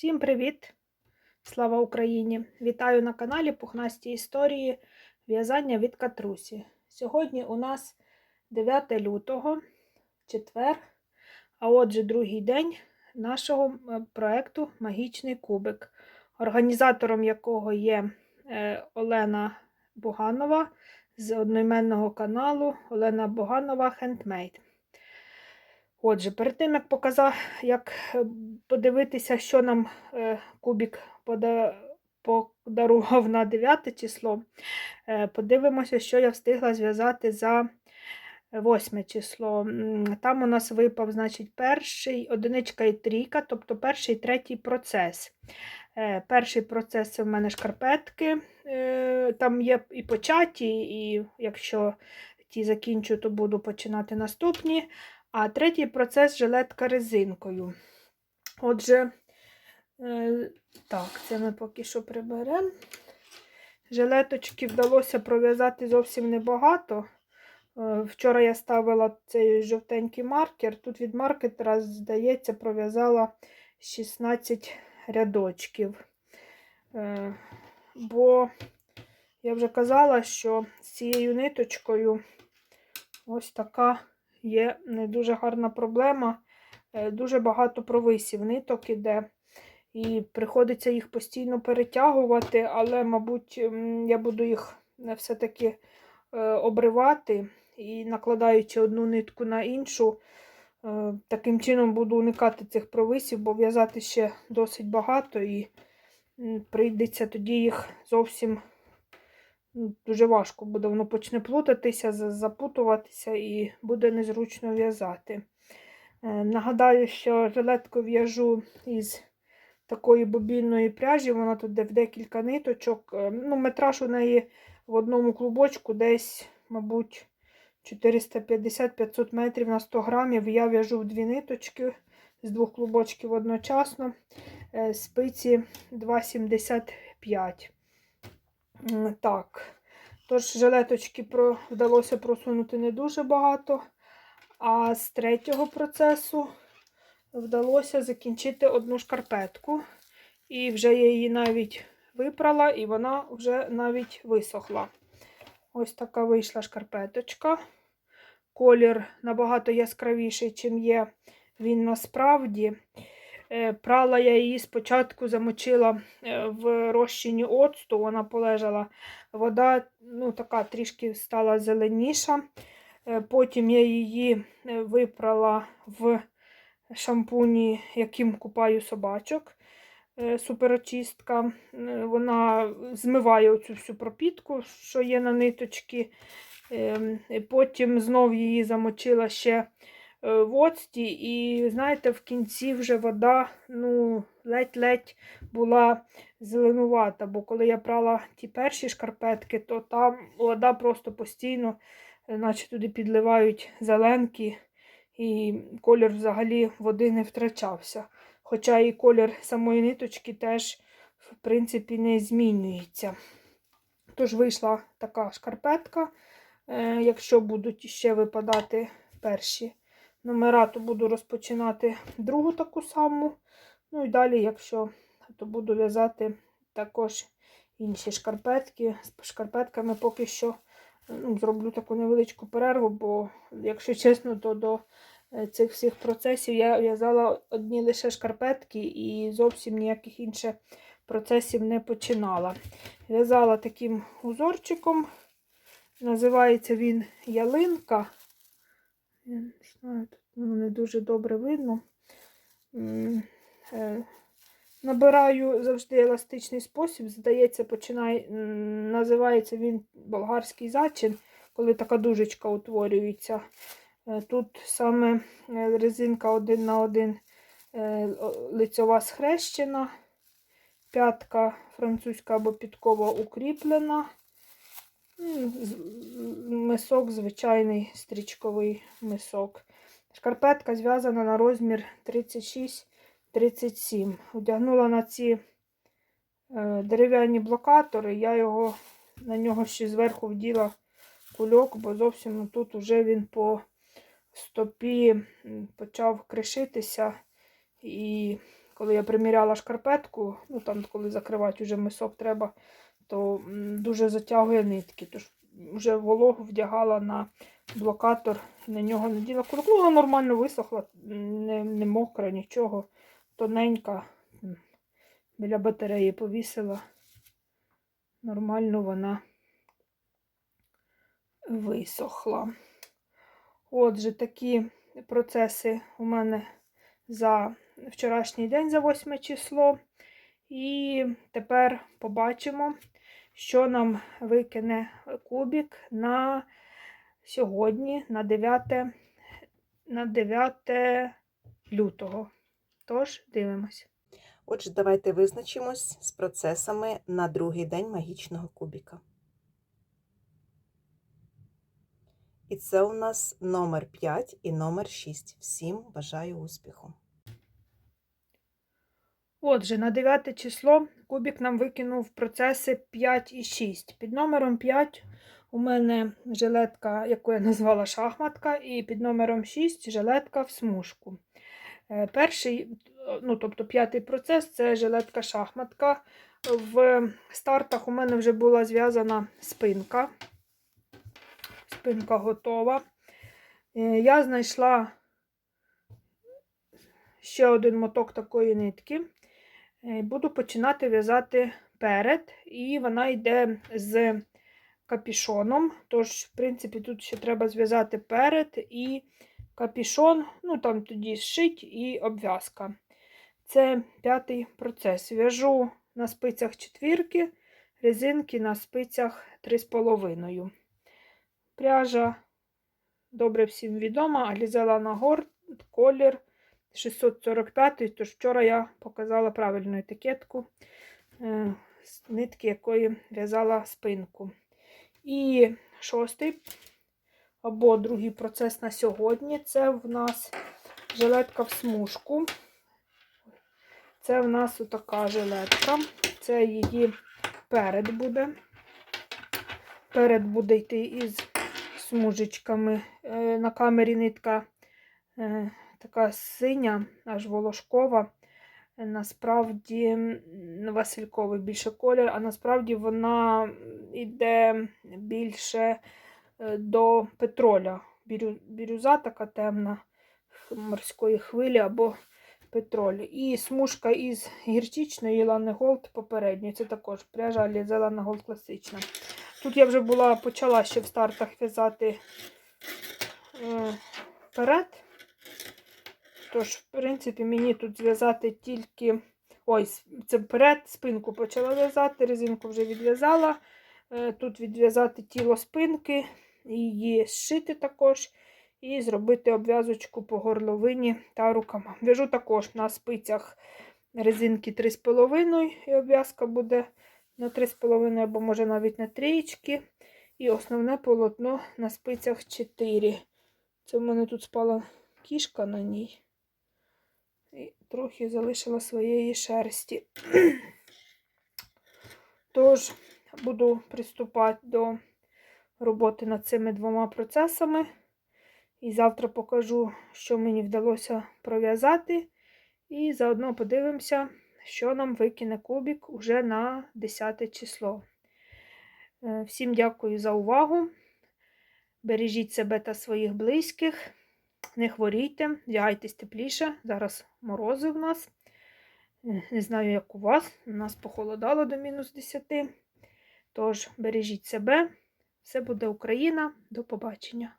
Всім привіт! Слава Україні! Вітаю на каналі Пухнасті історії в'язання від Катрусі. Сьогодні у нас 9 лютого, четвер, а отже, другий день нашого е, проєкту Магічний кубик, організатором якого є е, Олена Буганова з одноіменного каналу Олена Буганова Хендмейд. Отже, перед тим, як показав, як е, подивитися, що нам е, кубік пода... подарував на 9 число, е, подивимося, що я встигла зв'язати за 8 число. Там у нас випав, значить, перший одиничка і трійка, тобто перший і третій процес. Перший процес це в мене шкарпетки. Там є і початі, і якщо ті закінчу, то буду починати наступні. А третій процес жилетка резинкою. Отже, е, так, це ми поки що приберемо. Жилеточки вдалося пров'язати зовсім небагато. Е, Вчора я ставила цей жовтенький маркер. Тут від маркетера, здається, пров'язала 16 рядочків. Е, Бо я вже казала, що з цією ниточкою ось така є не дуже гарна проблема. Е, Дуже багато провисів ниток іде. І приходиться їх постійно перетягувати, але, мабуть, я буду їх е, все-таки е, обривати і накладаючи одну нитку на іншу, таким чином буду уникати цих провисів, бо в'язати ще досить багато і прийдеться тоді їх зовсім дуже важко буде. Воно почне плутатися, запутуватися і буде незручно в'язати. Е, Нагадаю, що жилетку в'яжу із такої бобінної пряжі, вона тут де в декілька ниточок. Е, Ну, метраж у неї в одному клубочку десь, мабуть, 450-500 метрів на 100 грамів. Я в'яжу в дві ниточки з двох клубочків одночасно. Е, Спиці 2,75. Так. Тож, жилеточки про... вдалося просунути не дуже багато. А з третього процесу вдалося закінчити одну шкарпетку. І вже я її навіть випрала, і вона вже навіть висохла. Ось така вийшла шкарпеточка. Колір набагато яскравіший, чим є він насправді. Е, Прала я її спочатку замочила е, в розчині оцту, вона полежала. Вода ну, така трішки стала зеленіша. Е, Потім я її випрала в шампуні, яким купаю собачок. Суперочистка. Вона змиває оцю всю пропітку, що є на ниточці. Ем, Потім знов її замочила ще в оцті. І знаєте, в кінці вже вода ну, ледь-ледь була зеленувата. Бо коли я прала ті перші шкарпетки, то там вода просто постійно, е, наче туди підливають зеленки, і колір взагалі води не втрачався. Хоча і колір самої ниточки теж, в принципі, не змінюється. Тож вийшла така шкарпетка. Е, Якщо будуть ще випадати перші номера, то буду розпочинати другу таку саму. Ну і далі, якщо то буду в'язати також інші шкарпетки. З шкарпетками поки що ну, зроблю таку невеличку перерву, бо, якщо чесно, то до е, цих всіх процесів я в'язала одні лише шкарпетки і зовсім ніяких інших процесів не починала. В'язала таким узорчиком. Називається він ялинка. Я не знаю, тут воно не дуже добре видно. Е, Набираю завжди еластичний спосіб. Здається, починає, називається він болгарський зачин, коли така дужечка утворюється. Е, Тут саме е, резинка один на один лицьова схрещена, п'ятка французька або підкова укріплена. Мисок, звичайний стрічковий мисок. Шкарпетка зв'язана на розмір 36-37. Одягнула на ці е, дерев'яні блокатори. Я його на нього ще зверху вділа кульок, бо зовсім ну, тут уже він по стопі почав кришитися. І коли я приміряла шкарпетку, ну там, коли закривати вже мисок треба, то дуже затягує нитки. Тож вже вологу вдягала на блокатор, на нього наділа курок. Ну, вона нормально висохла, не, не мокра, нічого. Тоненька. Біля батареї повісила. Нормально вона висохла. Отже, такі процеси у мене за вчорашній день, за 8 число. І тепер побачимо, що нам викине кубік на сьогодні, на 9, на 9 лютого. Тож, дивимось. Отже, давайте визначимось з процесами на другий день магічного кубіка. І це у нас номер 5 і номер 6. Всім бажаю успіху! Отже, на 9 число кубік нам викинув процеси 5 і 6. Під номером 5 у мене жилетка, яку я назвала шахматка, і під номером 6 жилетка в смужку. Е, Перший, ну тобто п'ятий процес це жилетка шахматка. В стартах у мене вже була зв'язана спинка. Спинка готова. Е, Я знайшла ще один моток такої нитки. Е, Буду починати в'язати перед, і вона йде з капішоном. Тож, в принципі, тут ще треба зв'язати перед і капішон, ну там тоді зшить і обв'язка. Це п'ятий процес. В'яжу на спицях четвірки, резинки на спицях 3,5. Пряжа добре всім відома, Алізела Нагор, колір 645, тож вчора я показала правильну етикетку е, з нитки, якої в'язала спинку. І шостий або другий процес на сьогодні це в нас жилетка в смужку. Це в нас отака жилетка. Це її перед буде. Перед буде йти із смужечками. Е, На камері нитка е, така синя, аж волошкова. Насправді Васильковий більше колір, а насправді вона йде більше е, до петроля. Бірю- Бірюза така темна морської хвилі або петроль. І смужка із гірчичної Лани Голд попередньої. Це також пряжа Лізела Голд класична. Тут я вже була почала ще в стартах в'язати перед. Тож, в принципі, мені тут зв'язати тільки. Ой, це вперед, спинку почала в'язати, резинку вже відв'язала. Е, Тут відв'язати тіло спинки, її зшити також. І зробити обв'язочку по горловині та рукавам. В'яжу також на спицях резинки 3,5, і обв'язка буде на 3,5 або може навіть на трієчки. І основне полотно на спицях 4. Це в мене тут спала кішка на ній. Трохи залишила своєї шерсті. Тож, буду приступати до роботи над цими двома процесами. І завтра покажу, що мені вдалося пров'язати. І заодно подивимося, що нам викине кубік уже на 10 число. Е, Всім дякую за увагу. Бережіть себе та своїх близьких. Не хворійте, вдягайтесь тепліше. Зараз морози в нас. Не знаю, як у вас. У нас похолодало до мінус 10. Тож, бережіть себе. Все буде Україна. До побачення.